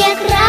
як